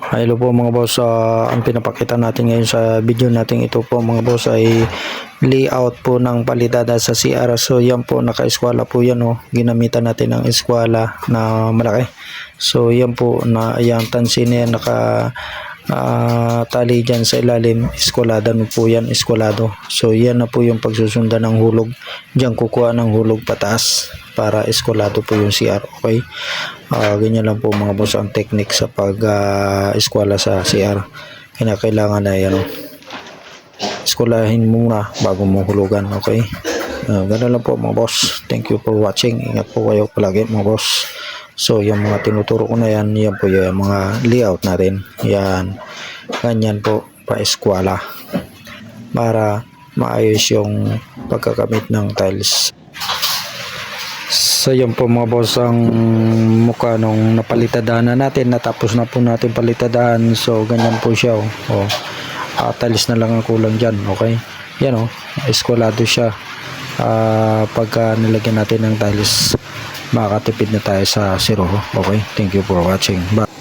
Hello po mga boss, Ah, ang pinapakita natin ngayon sa video natin ito po mga boss ay layout po ng palidada sa CR. So yan po, naka-eskwala po yan oh. Ginamitan natin ng eskwala na malaki. So yan po, na yung tansi na yan naka ah, tali dyan sa ilalim. Eskwalada no po yan, eskwalado. So yan na po yung pagsusundan ng hulog. Diyan kukuha ng hulog pataas para eskwalado po yung CR. Okay? Ah, ganyan lang po mga boss ang technique sa pag ah, sa CR. Kinakailangan na yan. Eskwalahin muna bago mo hulugan. Okay? Ah, ganun lang po mga boss. Thank you for watching. Ingat po kayo palagi mga boss. So, yung mga tinuturo ko na yan, yan po yung mga layout natin. Yan. Ganyan po pa-eskwala. Para maayos yung pagkakamit ng tiles. So yun po mga boss ang mukha nung napalitadahan na natin natapos na po natin palitadahan so ganyan po siya oh. oh. Ah, tiles na lang ang kulang dyan okay yan oh eskwalado siya Ah, pagka nilagyan natin ng tiles makakatipid na tayo sa zero okay thank you for watching. Bye